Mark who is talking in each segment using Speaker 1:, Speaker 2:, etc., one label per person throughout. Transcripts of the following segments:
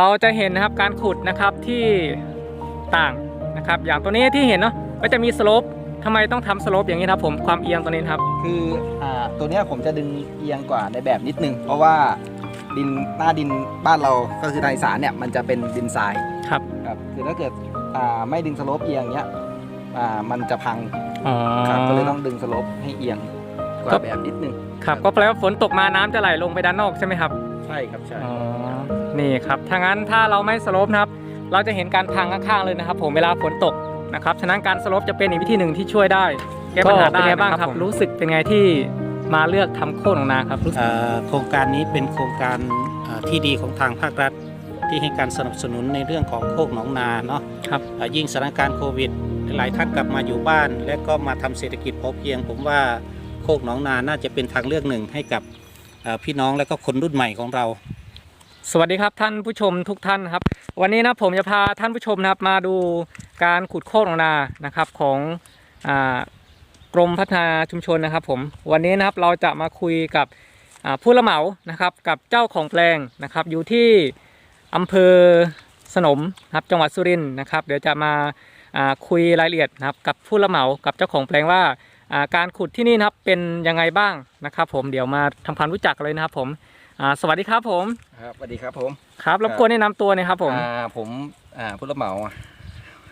Speaker 1: เราจะเห็นนะครับการขุดนะครับที่ต่างนะครับ อย่างตัวนี้ที่เห็นเนาะก็จะมีสโลปทำไมต้องทำสโลปอย่างนี้นะครับผมความเอียงตัวนี้นะครับ
Speaker 2: คืออ่าตัวเนี้ยผมจะดึงเอียงกว่าในแบบนิดนึง เพราะว่าดินหน้าดินบ้านเราก็คือทางอีสานเนี่ยมันจะเป็นดินทราย
Speaker 1: ครับ
Speaker 2: ครับคือถ้าเกิดอ่าไม่ดึงสโลปเอียงเนี้ยอ่ามันจะพัง
Speaker 1: อ๋อ
Speaker 2: ครับก็เลยต้องดึงสโลปให้เอียงก
Speaker 1: ครั
Speaker 2: ว่า
Speaker 1: บ
Speaker 2: แบบนิดนึง
Speaker 1: ครับก็แปลว่าฝนตกมาน้ำจะไหลลงไปด้านนอกใช่ไหมครับ
Speaker 2: ใช่ครับใช่
Speaker 1: อ๋อ นี่ครับถ้างั้นถ้าเราไม่สโลปนะครับ เราจะเห็นการพังข้างๆเลยนะครับ ผมเวลาฝนตกนะครับฉะนั้นการสโลปจะเป็นอีกวิธีหนึ่งที่ช่วยได้แก้ปัญหาได้เป็นไงบ้างครับ รู้สึกเป็นไงที่มาเลือกทำโค่นของนาครับรู้สึก
Speaker 3: เอ่อโครงการนี้เป็นโครงการเอ่อที่ดีของทางภาครัฐ ที่ให้การสนับสนุนในเรื่องของโคกหนองนาเนาะ
Speaker 1: ครับ
Speaker 3: เอ่อยิ่งสถานการณ์โควิด หลายท่านกลับมาอยู่บ้าน และก็มาทำเศรษฐกิจพอเพียง ผมว่าโคกหนองนาน่าจะเป็นทางเลือกหนึ่งให้กับเอ่อพี่น้องและก็คนรุ่นใหม่ของเรา
Speaker 1: สวัสดีครับท่านผู้ชมทุกท่านครับ วันนี้นะผมจะพาท่านผู้ชมนะครับมาดูการขุดโค่นองนานะครับของอกรมพัฒนาชุมชนนะครับผมวันนี้นะครับเราจะมาคุยกับผู้รับเหมานะครับกับเจ้าของแปลงนะครับอยู่ที่อำเภอสนมครับจังหวัดสุรินทร์นะครับเดี๋ยวจะมาคุยรายละเอียดนะครับกับผู้รับเหมากับเจ้าของแปลงว่าการขุดที่นี่นะครับเป็นยังไงบ้างนะครับ ผมเดี๋ยวมาทำความรู้จักกันเลยนะครับผม อ่าสวัสดีครับผม
Speaker 2: ครับสวัสดีครับผม
Speaker 1: ครับรบกวนแนะนำตัวหนะครับผม
Speaker 2: อ่าผมอ่าผู้รับเหมา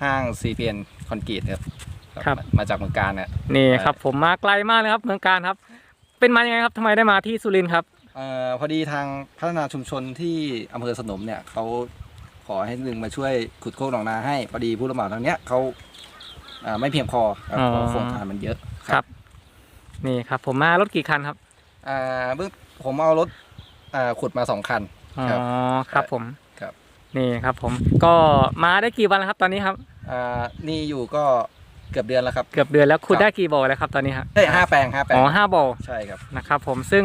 Speaker 2: ห้างซีเพียนคอนกรีตครับ
Speaker 1: ครับ
Speaker 2: มามาจากเมืองการนะ
Speaker 1: นี่ครับผมมาไกลมากเลยครับเมืองการครับ เป็นมายังไงครับทำไมได้มาที่สุรินทร์ครับ
Speaker 2: เอ่อพอดีทางพัฒนาชุมชนที่อำเภอสนมเนี่ยเขาขอให้หนึ่งมาช่วยขุดโคกหนองนาให้พอดีผู้รับเหมาทางเนี้ยเขาอ่าไม่เพียงพอครับ
Speaker 1: อ๋อ
Speaker 2: เพราะโครงการมันเยอะ
Speaker 1: ครับนี่ครับผมมารถกี่คันครับ
Speaker 2: อ่าเบื้องผมเอารถ อ่าขุดมาสองคัน
Speaker 1: อ๋อ
Speaker 2: ครับ
Speaker 1: ครับผม
Speaker 2: ครับ
Speaker 1: นี่ครับผมก็มาได้กี่วันแล้วครับตอนนี้ครับ
Speaker 2: อ่านี่อยู่ก็เกือบเดือนแล้วครับ
Speaker 1: เกือบเดือนแล้วขุด
Speaker 2: ครับ
Speaker 1: ได้กี่บ่อแล้วครับตอนนี้ครับ
Speaker 2: เอ้ยห้าแปลงห้าแปลง
Speaker 1: อ๋อห้าบ่อ
Speaker 2: ใช่ครับ
Speaker 1: นะครับผมซึ่ง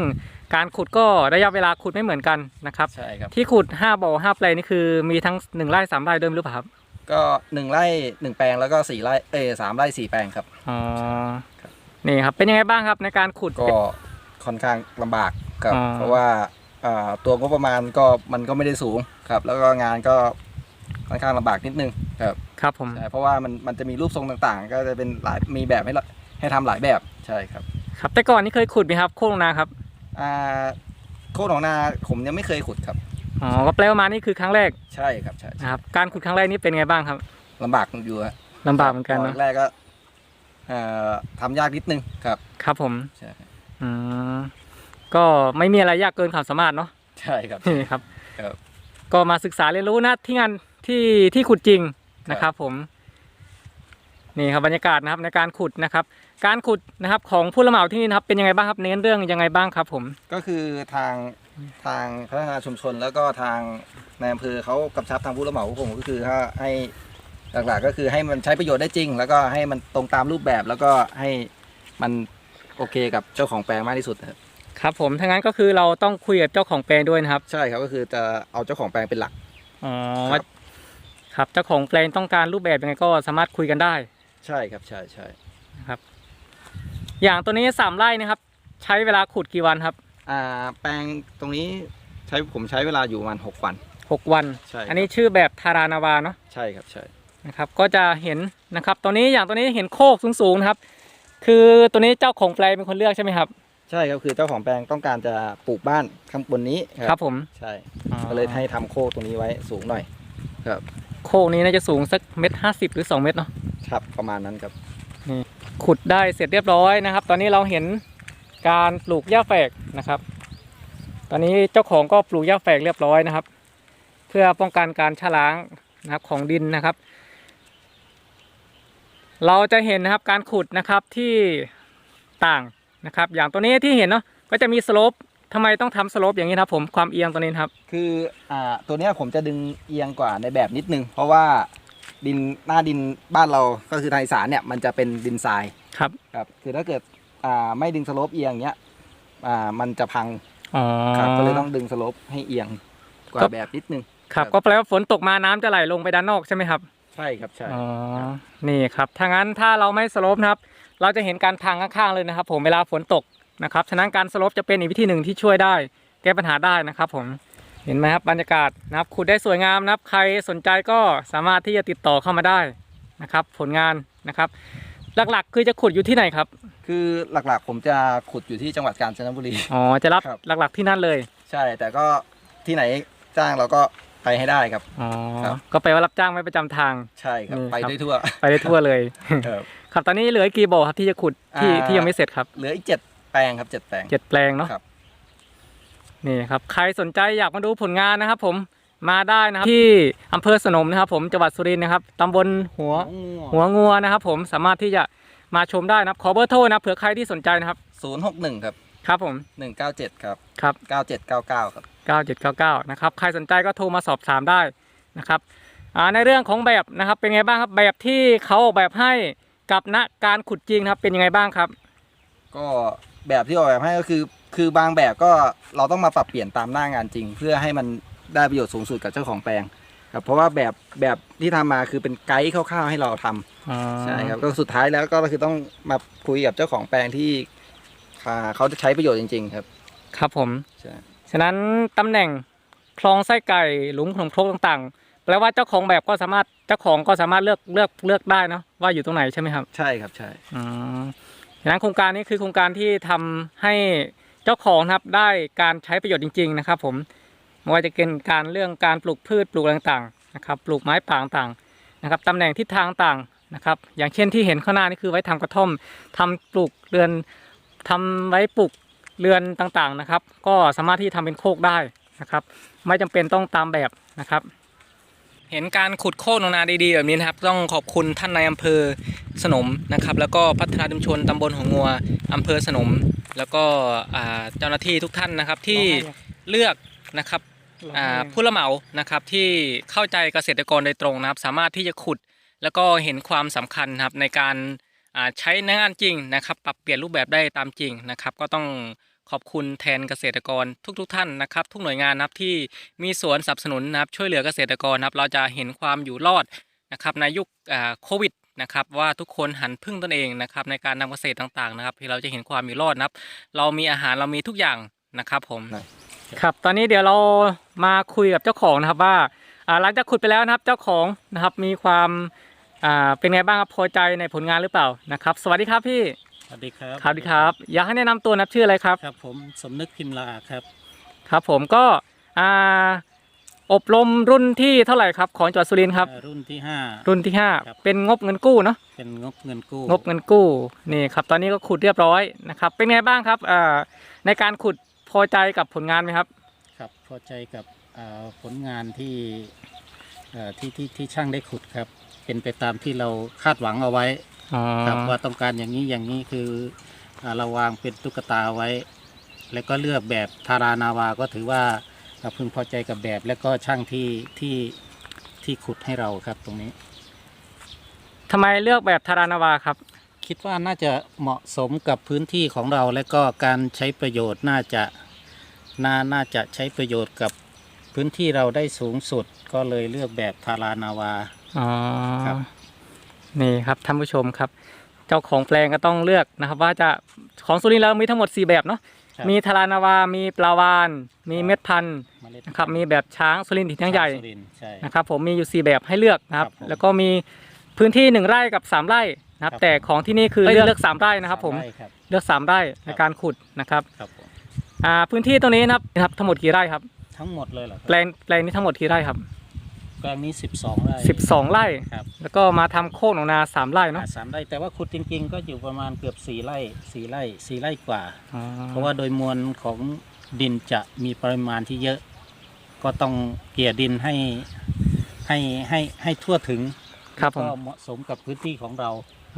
Speaker 1: การขุดก็ระยะเวลาขุดไม่เหมือนกันนะครับ
Speaker 2: ใช่ครับ
Speaker 1: ที่ขุดห้าบ่อห้าแปลงนี่คือมีทั้งหนึ่งไร่สามไร่ด้วยหรือเปล่าครับ
Speaker 2: ก็หนึ่งไร่หนึ่งแปลงแล้วก็สี่ไร่เอ้ยสามไร่สี่แปลงครับ
Speaker 1: อ๋อ
Speaker 2: ครับ
Speaker 1: นี่ครับเป็นยังไงบ้างครับในการขุด
Speaker 2: ก็ค่อนข้างลำบากครับ
Speaker 1: อ๋อ
Speaker 2: เพราะว่าอ่า ตัวงบประมาณก็มันก็ไม่ได้สูงครับ แล้วก็งานก็ค่อนข้างลำบากนิดนึงครับ
Speaker 1: ครับผม
Speaker 2: ใช่เพราะว่ามันมันจะมีรูปทรงต่างๆ ก็จะเป็นหลายมีแบบให้เราให้ทำหลายแบบใช่ครับ
Speaker 1: ครับ แต่ก่อนนี่เคยขุดไหมครับโค้งนาครับ
Speaker 2: อ่าโคกหนองนาผมยังไม่เคยขุดครับ
Speaker 1: อ๋อก็แปลว่ามานี่คือครั้งแรก
Speaker 2: ใช่ครับใช่ใช่
Speaker 1: นะครับการขุดครั้งแรกนี่เป็นไงบ้างครับ
Speaker 2: ลำบากอยู่ฮะ
Speaker 1: ลำบากเหมือนกันเนอะ
Speaker 2: ตแรกก็เอ่อทำยากนิดนึงครับ
Speaker 1: ครับผม
Speaker 2: ใช่
Speaker 1: อืม ก็ไม่มีอะไรยากเกินความสามารถเนาะ
Speaker 2: ใช่ครับ
Speaker 1: นี่ครับ
Speaker 2: ครับ
Speaker 1: ก็มาศึกษาเรียนรู้นะที่งานที่ที่ขุดจริงนะครับ ผม นี่ครับบรรยากาศนะครับในการขุดนะครับ การขุดนะครับ ของผู้รับเหมาที่นี่นะครับ เป็นยังไงบ้างครับเน้นเรื่องยังไงบ้างครับ ผม
Speaker 2: ก็คือทางทางพัฒนาชุมชน แล้วก็ทางในอำเภอเขากำชับทางผู้รับเหมาของผมก็คือถ้าให้หลักๆก็คือให้มันใช้ประโยชน์ได้จริง แล้วก็ให้มันตรงตามรูปแบบแล้วก็ให้มันโอเคกับเจ้าของแปลงมากที่สุดนะครับ
Speaker 1: ครับผมถ้างั้นก็คือเราต้องคุยกับเจ้าของแปลงด้วยนะครับ
Speaker 2: ใช่ครับก็คือจะเอาเจ้าของแปลงเป็นหลัก
Speaker 1: อ๋อ
Speaker 2: ครับ
Speaker 1: ว่าครับเจ้าของแปลงต้องการรูปแบบยังไงก็สามารถคุยกันได้
Speaker 2: ใช่ครับใช่ใช่
Speaker 1: อย่างตัวนี้สามไร่นะครับ ใช้เวลาขุดกี่วันครับ
Speaker 2: อ่าแปลงตรงนี้ใช้ผมใช้เวลาอยู่ประมาณหกวัน
Speaker 1: หกวัน
Speaker 2: ใช่ครับ
Speaker 1: อันนี้ชื่อแบบทารานาวาเนาะ
Speaker 2: ใช่ครับใช่
Speaker 1: นะครับก็จะเห็นนะครับตัวนี้อย่างตัวนี้เห็นโคกสูงๆนะครับ คือตัวนี้เจ้าของแปลงเป็นคนเลือกใช่ไหมครับ
Speaker 2: ใช่ครับคือเจ้าของแปลงต้องการจะปลูกบ้านข้างบนนี้
Speaker 1: ครับผม
Speaker 2: ใช่
Speaker 1: อ๋อ
Speaker 2: ก็เลยให้ทำโคกตรงนี้ไว้สูงหน่อย
Speaker 1: โคกนี้น่าจะสูงสักเมตรห้าสิบหรือสองเมตรเนาะ
Speaker 2: ครับประมาณนั้นครับ
Speaker 1: ขุดได้เสร็จเรียบร้อยนะครับ ตอนนี้เราเห็นการปลูกหญ้าแฝกนะครับ ตอนนี้เจ้าของก็ปลูกหญ้าแฝกเรียบร้อยนะครับ เพื่อป้องกันการชะล้างนะครับของดินนะครับ เราจะเห็นนะครับการขุดนะครับที่ต่าง นะครับอย่างตัวนี้ที่เห็นเนาะก็จะมีสโลปทำไมต้องทำสโลปอย่างนี้นะครับผมความเอียงตัวนี้นะครับ
Speaker 2: คืออ่าตัวเนี้ยผมจะดึงเอียงกว่าในแบบนิดนึง เพราะว่าดินหน้าดินบ้านเราก็คือทางอีสานเนี่ยมันจะเป็นดินทราย
Speaker 1: ครับ
Speaker 2: ครับคือถ้าเกิดอ่าไม่ดึงสโลปเอียงเนี้ยอ่ามันจะพัง
Speaker 1: อ๋อ
Speaker 2: ครับก็เลยต้องดึงสโลปให้เอียงกว่า
Speaker 1: ครับ
Speaker 2: แบบนิดนึง
Speaker 1: ครับก็แปลว่าฝนตกมาน้ำจะไหลลงไปด้านนอกใช่ไหมครับ
Speaker 2: ใช่ครับใช่
Speaker 1: อ๋อนี่ครับถ้างั้นถ้าเราไม่สโลปนะครับ เราจะเห็นการพังข้างๆเลยนะครับ ผมเวลาฝนตกนะครับฉะนั้นการสโลปจะเป็นอีกวิธีหนึ่งที่ช่วยได้ แก้ปัญหาได้นะครับ ผมเห็นไหมครับบรรยากาศนะครับขุดได้สวยงามนะครับ ใครสนใจก็สามารถที่จะติดต่อเข้ามาได้นะครับ ผลงานนะครับ หลักๆ คือจะขุดอยู่ที่ไหนครับ
Speaker 2: คือหลักๆ ผมจะขุดอยู่ที่จังหวัดกาญจนบุรี
Speaker 1: อ๋อจะรับ
Speaker 2: ครับ
Speaker 1: หลักๆที่นั่นเลย
Speaker 2: ใช่ แต่ก็ที่ไหนจ้างเราก็ไปให้ได้ครับ
Speaker 1: อ๋อ
Speaker 2: ครับ
Speaker 1: ก็ไปลว่ารับจ้างไว้ประจำทาง
Speaker 2: ใช่ครับ
Speaker 1: นี่
Speaker 2: ไป
Speaker 1: ครับ
Speaker 2: ได้ทั่ว
Speaker 1: ไปได้ทั่วเลย
Speaker 2: ครับ
Speaker 1: ครับตอนนี้เหลืออีกกี่บ่อครับที่จะขุดที่
Speaker 2: อ่า
Speaker 1: ที่ยังไม่เสร็จครับ
Speaker 2: เหลืออีกเจ็ดแปลงครับเจ็ดแปลง
Speaker 1: เจ็ดแปลงเนาะ
Speaker 2: ครับ
Speaker 1: นี่ครับใครสนใจอยากมาดูผลงานนะครับ ผมมาได้นะครับที่อำเภอสนมนะครับ ผมจังหวัดสุรินทร์นะครับตำบลหัว หัวงัวนะครับ ผมสามารถที่จะมาชมได้นะครับ ขอเบอร์โทรนะครับเผื่อใครที่สนใจนะครับ
Speaker 2: ศูนย์หกหนึ่งครับ
Speaker 1: ครับผม
Speaker 2: หนึ่งเก้าเจ็ดครับ
Speaker 1: ครับ
Speaker 2: เก้าเจ็ดเก้าเก้าครับ
Speaker 1: 9799 นะครับ ใครสนใจก็โทรมาสอบถามได้นะครับอ่าในเรื่องของแบบนะครับเป็นไงบ้างครับแบบที่เขาออกแบบให้ กับณการขุดจริงนะครับเป็นยังไงบ้างครับ
Speaker 2: ก็แบบที่ออกแบบให้ก็คือ คือบางแบบก็เราต้องมาปรับเปลี่ยนตามหน้างานจริง เพื่อให้มันได้ประโยชน์สูงสุดกับเจ้าของแปลงครับเพราะว่าแบบแบบที่ทำมาคือเป็นไกด์คร่าวๆให้เราทำใช่ครับก็สุดท้ายแล้วก็คือต้องมาคุยกับเจ้าของแปลงที่อ่าเขาจะใช้ประโยชน์จริง ๆ ครับ
Speaker 1: ครับผม
Speaker 2: ใช่
Speaker 1: ฉะนั้นตำแหน่งคลองไส้ไก่หลุมขนมครกต่างๆ แปลว่าเจ้าของแบบก็สามารถเจ้าของก็สามารถเลือกเลือกเลือกได้เนอะว่าอยู่ตรงไหนใช่ไหมครับ
Speaker 2: ใช่ครับใช่
Speaker 1: อืมฉะนั้นโครงการนี้คือโครงการที่ทำให้เจ้าของนะครับได้การใช้ประโยชน์จริง ๆ นะครับ ผมไม่ว่าจะเป็นการเรื่องการปลูกพืชปลูกอะไรต่างๆนะครับ ปลูกไม้ป่าต่างๆนะครับตำแหน่งทิศทางต่างนะครับ อย่างเช่นที่เห็นข้างหน้านี่คือไว้ทำกระท่อมทำปลูกเรือนทำไว้ปลูกเรือนต่างๆนะครับ ก็สามารถที่ทำเป็นโคกได้นะครับ ไม่จำเป็นต้องตามแบบนะครับ เห็นการขุดโค่นนาดีๆแบบนี้นะครับ ต้องขอบคุณท่านนายอำเภอสนมนะครับ แล้วก็พัฒนาชุมชนตำบลหัวงัวอำเภอสนม แล้วก็เจ้าหน้าที่ทุกท่านนะครับที่เลือกนะครับผู้รับเหมานะครับที่เข้าใจเกษตรกรโดยตรงนะครับ สามารถที่จะขุดแล้วก็เห็นความสำคัญครับในการใช้งานจริงนะครับ ปรับเปลี่ยนรูปแบบได้ตามจริงนะครับ ก็ต้อง ขอบคุณแทนเกษตรกรทุกๆทท่านนะครับ ทุกหน่วยงานนะครับที่มีสวนสนับสนุนนะครับช่วยเหลือเกษตรกรนะครับเราจะเห็นความอยู่รอดนะครับในยุคอ่าโควิดนะครับว่าทุกคนหันพึ่งตนเองนะครับในการทำเกษตรต่างๆนะครับที่เราจะเห็นความอยู่รอดนะครับ เรามีอาหารเรามีทุกอย่างนะครับผม
Speaker 2: นะ
Speaker 1: ครับตอนนี้เดี๋ยวเรามาคุยกับเจ้าของนะครับว่าอ่าหลังจากขุดไปแล้วนะครับเจ้าของนะครับมีความอ่าเป็นไงบ้างครับพอใจในผลงานหรือเปล่านะครับ สวัสดีครับพี่
Speaker 3: สวัสดีครับ
Speaker 1: ครับสวัสดีครับ อยากให้แนะนำตัวนะครับชื่ออะไรครับ
Speaker 3: ครับ ผมสมนึกพิมพ์ลาครับ
Speaker 1: ครับผมก็อ่าอบรมรุ่นที่เท่าไหร่ครับ ของจังหวัดสุรินทร์ครับ
Speaker 3: เอ่อรุ่นที่ห้า
Speaker 1: รุ่นที่ห้า
Speaker 3: ครับ
Speaker 1: เป็นงบเงินกู้เนาะ
Speaker 3: เป็นงบเงินกู้
Speaker 1: งบเงินกู้นี่ครับ ตอนนี้ก็ขุดเรียบร้อยนะครับ เป็นไงบ้างครับอ่าในการขุดพอใจกับผลงานไหมครับ
Speaker 3: ครับพอใจกับเอ่อผลงานที่เอ่อที่ที่ที่ช่างได้ขุดครับ เป็นไปตามที่เราคาดหวังเอาไว้
Speaker 1: อ๋อ
Speaker 3: ครับว่าต้องการอย่างนี้อย่างนี้คืออ่าเราวางเป็นตุ๊กตาไว้ แล้วก็เลือกแบบทารานาวาก็ถือว่าเราพึงพอใจกับแบบ และก็ช่างที่ที่ที่ขุดให้เราครับตรงนี้
Speaker 1: ทำไมเลือกแบบทารานาวาครับ
Speaker 3: คิดว่าน่าจะเหมาะสมกับพื้นที่ของเรา และก็การใช้ประโยชน์น่าจะน่าน่าจะใช้ประโยชน์กับพื้นที่เราได้สูงสุด ก็เลยเลือกแบบทารานาวา
Speaker 1: อ๋อ
Speaker 3: ครับ
Speaker 1: นี่ครับท่านผู้ชมครับ เจ้าของแปลงก็ต้องเลือกนะครับ ว่าจะของสุรินทร์เรามีทั้งหมด 4 แบบเนาะ
Speaker 3: ครับ
Speaker 1: มีทารานาวา มีปลาวาน มีเม็ดพันธุ์
Speaker 3: เมล็ด
Speaker 1: นะครับมีแบบช้างสุรินทร์ถิ่นทั้งใหญ่
Speaker 3: สุรินทร์ใช่
Speaker 1: นะครับผมมีอยู่4แบบให้เลือกนะครับ
Speaker 3: ครับผม
Speaker 1: แล้วก็มีพื้นที่ 1 ไร่กับ 3 ไร่นะครับ
Speaker 3: ครับ
Speaker 1: แต่ของที่นี่คือเลือก3ไร่นะครับผม
Speaker 3: สาไครับ
Speaker 1: เลือก 3 ไร่ใน
Speaker 3: ครับ
Speaker 1: การขุดนะครับ
Speaker 3: ครับผม
Speaker 1: อ่าพื้นที่ตรงนี้นะครับนะครับทั้งหมดกี่ไร่ครับ
Speaker 3: ทั้งหมดเลยเหรอค
Speaker 1: แปล
Speaker 3: รับ
Speaker 1: งแปลงนี้ทั้งหมดกี่ไร่ครับ
Speaker 3: แป ลงนี้ 12ไร่
Speaker 1: 12 ไร่
Speaker 3: ครับ
Speaker 1: แล้วก็มาทำโคกหนองนาสามไร่เนาะ
Speaker 3: อ่าสามไร่แต่ว่าขุดจริง ๆ ก็อยู่ประมาณเกือบ4ไร่4ไร่4ไร่กว่า
Speaker 1: อ๋อ
Speaker 3: เพราะว่าโดยมวลของดินจะมีปริมาณที่เยอะ ก็ต้องเกลี่ยดินให้ให้ให้ให้ทั่วถึง
Speaker 1: ครับผม
Speaker 3: ก็เหมาะสมกับพื้นที่ของเรา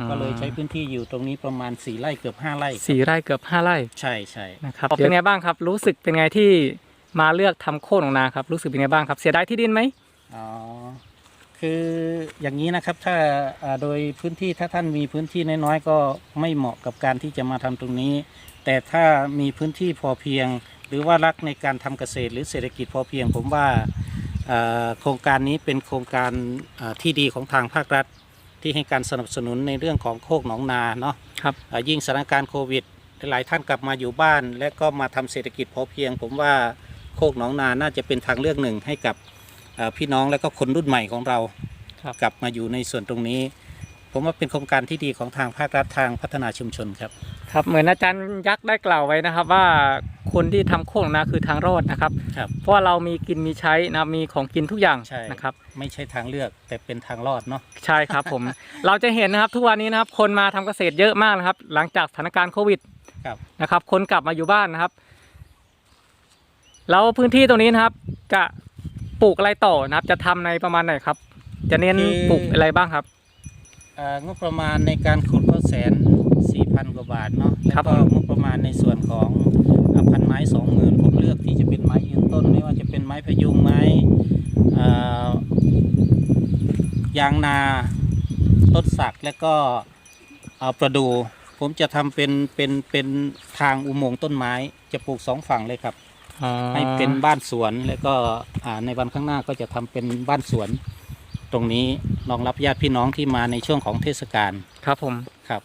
Speaker 3: ก็เลยใช้พื้นที่อยู่ตรงนี้ประมาณ4ไร่เกือบ5ไร่
Speaker 1: สี่ไร่เกือบห้าไร่
Speaker 3: ใช่ใช่
Speaker 1: นะครับเป็นไงบ้างครับ รู้สึกเป็นไงที่มาเลือกทำโค่นของนาครับรู้สึกเป็นไงบ้างครับเสียดายที่ดินไหม
Speaker 3: อ๋อคืออย่างนี้นะครับถ้าอ่าโดยพื้นที่ถ้าท่านมีพื้นที่น้อยๆก็ไม่เหมาะกับการที่จะมาทำตรงนี้ แต่ถ้ามีพื้นที่พอเพียง หรือว่ารักในการทำเกษตร หรือเศรษฐกิจพอเพียง ผมว่าอ่าโครงการนี้เป็นโครงการอ่าที่ดีของทางภาครัฐที่ให้การสนับสนุนในเรื่องของโคกหนองนาเนาะ
Speaker 1: ครับ
Speaker 3: อ่ายิ่งสถานการณ์โควิด หลายท่านกลับมาอยู่บ้าน และก็มาทำเศรษฐกิจพอเพียง ผมว่าโคกหนองนาน่าจะเป็นทางเลือกหนึ่งให้กับเอ่อ พี่น้องและก็คนรุ่นใหม่ของเรา
Speaker 1: ครับ
Speaker 3: กลับมาอยู่ในส่วนตรงนี้ ผมว่าเป็นโครงการที่ดีของทางภาครัฐทางพัฒนาชุมชนครับ
Speaker 1: ครับเหมือนอาจารย์ยักษ์ได้กล่าวไว้นะครับว่าคนที่ทำโค้งนาคือทางรอดนะครับ
Speaker 3: ครับ
Speaker 1: เพราะว่าเรามีกินมีใช้นะครับมีของกินทุกอย่าง
Speaker 3: ใช่
Speaker 1: นะครับ
Speaker 3: ไม่ใช่ทางเลือกแต่เป็นทางรอดเนาะ
Speaker 1: ใช่ครับผม เราจะเห็นนะครับทุกวันนี้นะครับ คนมาทำเกษตรเยอะมากนะครับ หลังจากสถานการณ์โควิด
Speaker 3: ครับ
Speaker 1: นะครับ คนกลับมาอยู่บ้านนะครับแล้วพื้นที่ตรงนี้นะครับ จะ ปลูกอะไรต่อนะครับ จะทำในประมาณไหนครับ จะเน้นปลูกอะไรบ้างครับ
Speaker 3: เอ่องบประมาณในการขุดก็แสนสี่พันกว่าบาทเนาะ
Speaker 1: ค
Speaker 3: แล้
Speaker 1: รั
Speaker 3: ว
Speaker 1: บ
Speaker 3: ก็งบประมาณในส่วนของเอ่อพันไม้สองหมื่นผมเลือกที่จะเป็นไม้ยืนต้น ไม่ว่าจะเป็นไม้พยุงไม้เอ่อยางนาต้นสักแล้วก็เอ่อประดู ผมจะทำเป็นเป็นเป็นทางอุโมงค์ต้นไม้จะปลูกสองฝั่งเลยครับ
Speaker 1: อ๋อ
Speaker 3: ให้เป็นบ้านสวนแล้วก็อ่าในวันข้างหน้าก็จะทำเป็นบ้านสวน ตรงนี้รองรับญาติพี่น้องที่มาในช่วงของเทศกาล
Speaker 1: ครับผม
Speaker 3: ครับ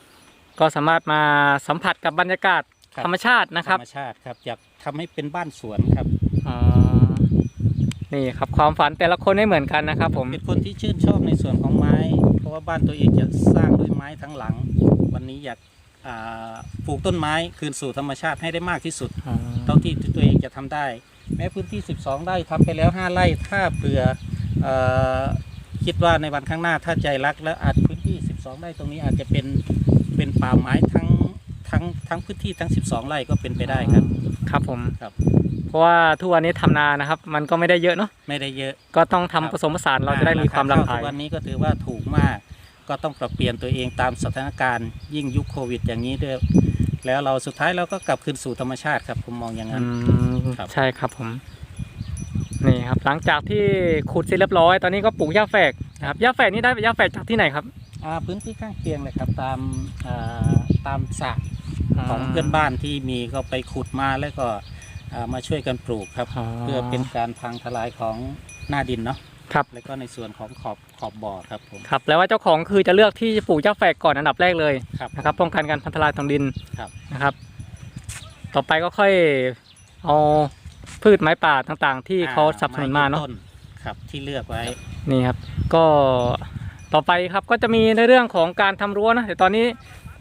Speaker 1: ก็สามารถมาสัมผัสกับบรรยากาศ
Speaker 3: ครับ
Speaker 1: ธรรมชาตินะครับ
Speaker 3: ธรรมชาติครับอยากทำให้เป็นบ้านสวนครับ
Speaker 1: อ๋อนี่ครับความฝันแต่ละคนไม่เหมือนกันนะครับ ผม
Speaker 3: เป็นคนที่ชื่นชอบในส่วนของไม้ เพราะว่าบ้านตัวเองจะสร้างด้วยไม้ทั้งหลัง วันนี้อยาก อ่าปลูกต้นไม้คืนสู่ธรรมชาติให้ได้มากที่สุด
Speaker 1: อ๋อ
Speaker 3: เท่าที่ตัวเองจะทำได้ แม้พื้นที่ 12 ไร่ทำไปแล้ว 5 ไร่ถ้าเผื่อเออคิดว่าในวันข้างหน้าถ้าใจรัก แล้วอาจพื้นที่ 12 ไร่ตรงนี้อาจจะเป็นเป็นป่าไม้ทั้งทั้งทั้งพื้นที่ทั้ง 12 ไร่ก็เป็นไปได้ครับ
Speaker 1: ครับผม
Speaker 3: ครับ
Speaker 1: เพราะว่าทุกวันนี้ทำนานะครับ มันก็ไม่ได้เยอะเนาะ
Speaker 3: ไม่ได้เยอะ
Speaker 1: ก็ต้องทำ
Speaker 3: ครับ
Speaker 1: ผสมผสานเราจะได้มีความหลากหลาย
Speaker 3: ทุกวันนี้ก็ถือว่าถูกมาก ก็ต้องปรับเปลี่ยนตัวเองตามสถานการณ์ยิ่งยุคโควิด อย่างนี้ด้วยแล้วเราสุดท้ายเราก็กลับคืนสู่ธรรมชาติครับผมมองอย่างนั้น
Speaker 1: อืม
Speaker 3: ครับ
Speaker 1: ใช่ครับผม นี่ครับ หลังจากที่ขุดเสร็จเรียบร้อย ตอนนี้ก็ปลูกหญ้าแฝกนะครับหญ้าแฝกนี่ได้หญ้าแฝกจากที่ไหนครับ
Speaker 3: อ่าพื้นที่ข้างเคียงเลยครับตามอ่าตามสระของเพื่อนบ้านที่มีก็ไปขุดมาแล้วก็อ่ามาช่วยกันปลูกครับ เพื่อเป็นการพังทลายของหน้าดินเนาะ
Speaker 1: ครับ
Speaker 3: แล้วก็ในส่วนของขอบขอบบ่อครับผม
Speaker 1: ครับแล้วว่าเจ้าของคือจะเลือกที่จะปลูกหญ้าแฝกก่อนอันดับแรกเลย
Speaker 3: ครับ
Speaker 1: นะครับป้องกันการพังทลายทางดิน
Speaker 3: ครับ
Speaker 1: นะครับ ต่อไปก็ค่อยเอาพืชไม้ป่าต่างๆ ที่เขาสนับสนุนมาเนาะ
Speaker 3: ไต้ครับที่เลือกไว้
Speaker 1: นี่ครับ ก็ต่อไปครับก็จะมีในเรื่องของการทำรั้วนะแต่ตอนนี้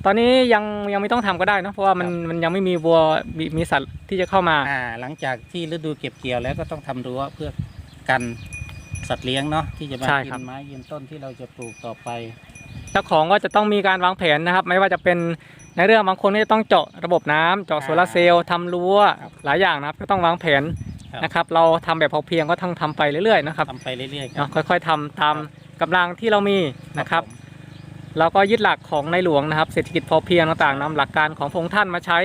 Speaker 1: ตอนนี้ยังยังไม่ต้องทำก็ได้เนอะเพราะว่ามันมันยังไม่มีวัวมีมีสัตว์ที่จะเข้ามา
Speaker 3: อ่าหลังจากที่ฤดูเก็บเกี่ยวแล้วก็ต้องทำรั้วเพื่อกัน สัตว์เลี้ยงเนาะที่จะมา
Speaker 1: ใช่
Speaker 3: กิ
Speaker 1: ครับ
Speaker 3: นไม้ยืนต้นที่เราจะปลูกต่อไป
Speaker 1: เจ้าของก็จะต้องมีการวางแผนนะครับ ไม่ว่าจะเป็นในเรื่องบางคนก็จะต้องเจาะระบบน้ำเจาะโซลาร์เซลล์ทำรั้ว
Speaker 3: ครับ
Speaker 1: หลายอย่างนะครับ ก็ต้องวางแผน
Speaker 3: ครับ
Speaker 1: นะครับ เราทำแบบพอเพียงก็ต้องทำไปเรื่อยๆนะครับ
Speaker 3: ทำไปเรื่อยๆครั
Speaker 1: เนาะค่อยๆทำตามกำลังที่เรามีนะครับ
Speaker 3: ผม
Speaker 1: เราก็ยึดหลักของในหลวงนะครับ เศรษฐกิจพอเพียงต่างๆนำหลักการของพระองค์ท่านมาใช้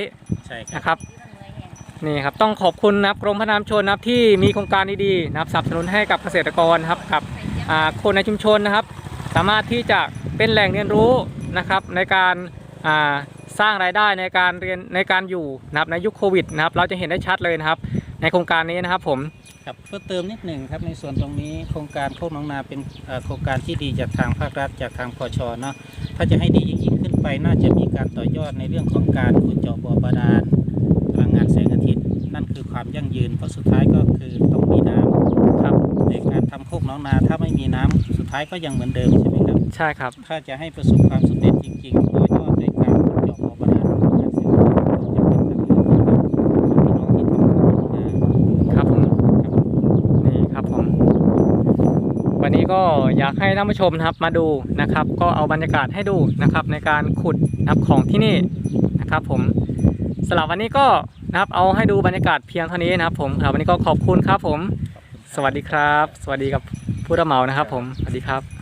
Speaker 3: ใช่ครับ
Speaker 1: นะครับ นี่ครับต้องขอบคุณนะครับกรมพัฒนาชุมชนนะครับที่มีโครงการดีๆนะครับสนับสนุนให้กับเกษตรกรนะครับกับคนในชุมชนนะครับ สามารถที่จะเป็นแหล่งเรียนรู้นะครับในการสร้างรายได้ในการเรียนในการอยู่นะครับในยุคโควิดนะครับเราจะเห็นได้ชัดเลยนะครับ ในโครงการนี้นะครับผม
Speaker 3: ครับเพื่อเติมนิดหนึ่งครับในส่วนตรงนี้โครงการโคกน้องนาเป็นโครงการที่ดีจากทางภาครัฐจากทางพชเนาะถ้าจะให้ดียิ่งขึ้นไปน่าจะมีการต่อยอดในเรื่องของการขุดเจาะบ่อบาดาล นั่นคือความยั่งยืนเพราะสุดท้ายก็คือต้องมีน้ำ
Speaker 1: ครับ
Speaker 3: ในการทำโคกหน้องนา ถ้าไม่มีน้ำสุดท้ายก็ยังเหมือนเดิมใช่ไหมครับ
Speaker 1: ใช่ครับ
Speaker 3: ถ้าจะให้ประสบความสำเร็จจริงๆโดยเฉพาะในการขุดเจาะบ่อบาดาลพลังงานแสงอาทิตย์ก็จะเป็นทางเลือกให้กับพี่น้องที่ทำโคกหน้องนา
Speaker 1: ครับผม
Speaker 3: ครับ
Speaker 1: นี่ครับผมวันนี้ก็อยากให้ท่านผู้ชมนะครับมาดูนะครับ ก็เอาบรรยากาศให้ดูนะครับในการขุดนะครับของที่นี่นะครับ ผมสำหรับวันนี้ก็ นะครับ เอาให้ดูบรรยากาศเพียงเท่านี้นะครับ ผมครับวันนี้ก็ขอบคุณครับผม สวัสดีครับ สวัสดีกับผู้รับเหมานะครับ ผมสวัสดีครับ